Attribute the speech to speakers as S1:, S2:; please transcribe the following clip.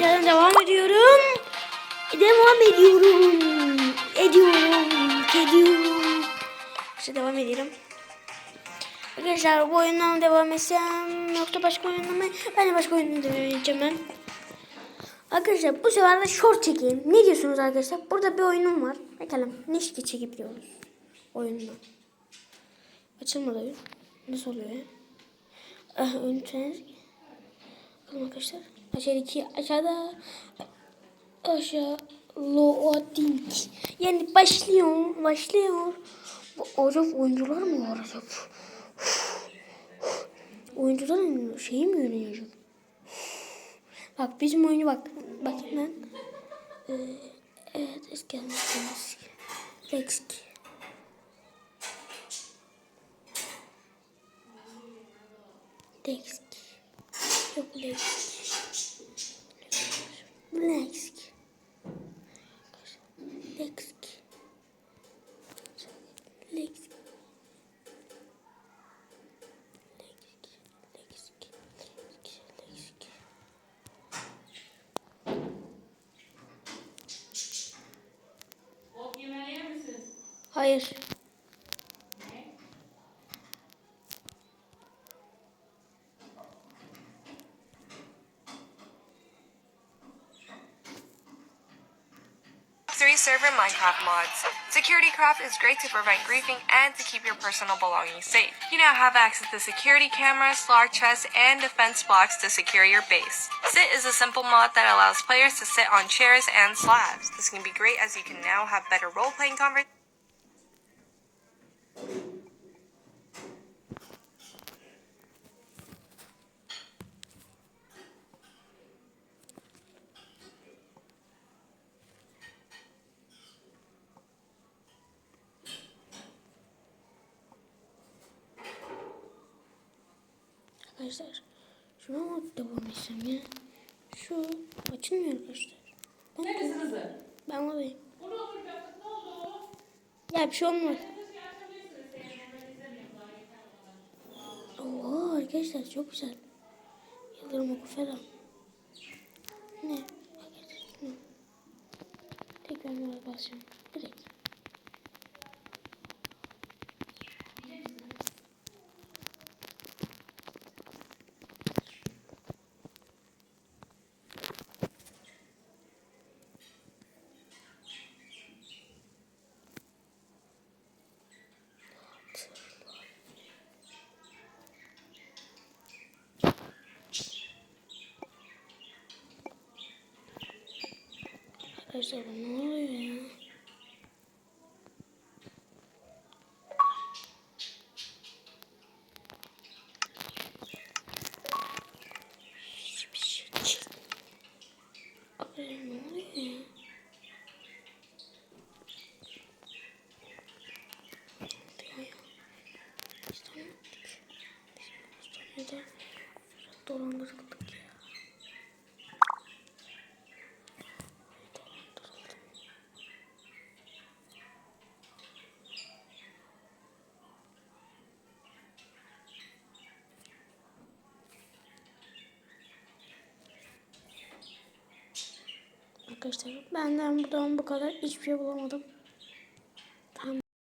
S1: yerden devam ediyorum. Devam ediyorum. Ediyorum. Ediyorum. İşte devam ediyorum. Arkadaşlar bu oyundan devam etsem yoksa başka oyundan mı? Ben de başka oyundan devam edeceğim ben. Arkadaşlar bu sefer de short çekeyim. Ne diyorsunuz arkadaşlar? Burada bir oyunum var. Bakalım ne işte çekebiliyoruz oyundan. Açılmadı oyun. Nasıl oluyor ya? Ah, oyun. Bakalım arkadaşlar. Aşağıdaki aşağıda aşağı loading. Yani başlıyor. Başlıyor. Acaba oyuncular mı var acaba? Oyuncuların şeyi mi yöneliyor? Bak bizim oyunu bak. Bak ben. Ee, evet eski. Lexki. Lexki çok
S2: lex. Lex. Lex. Lex.
S1: Hayır.
S3: Three server Minecraft mods. Security Craft is great to prevent griefing and to keep your personal belongings safe. You now have access to security cameras, large chests, and defense blocks to secure your base. Sit is a simple mod that allows players to sit on chairs and slabs. This can be great as you can now have better role-playing conversations.
S1: Arkadaşlar şuna mı devam etsem ya? Şu açılmıyor arkadaşlar. Ben,
S2: Neredesin kızım?
S1: ben buradayım.
S2: Bunu oturacaktık. Ne oldu?
S1: Ya bir şey olmaz.
S2: Yeter bana.
S1: Oo arkadaşlar çok güzel. Yıldırım oku falan. Ne? Tekrar basacağım. Direkt. Arkadaşlar bu ne oluyor ya? Hiçbir şey ne ya. Biz de ne yaptık? Biz hastanede dolandırıldık ya. Arkadaşlar benden buradan bu kadar hiçbir şey bulamadım.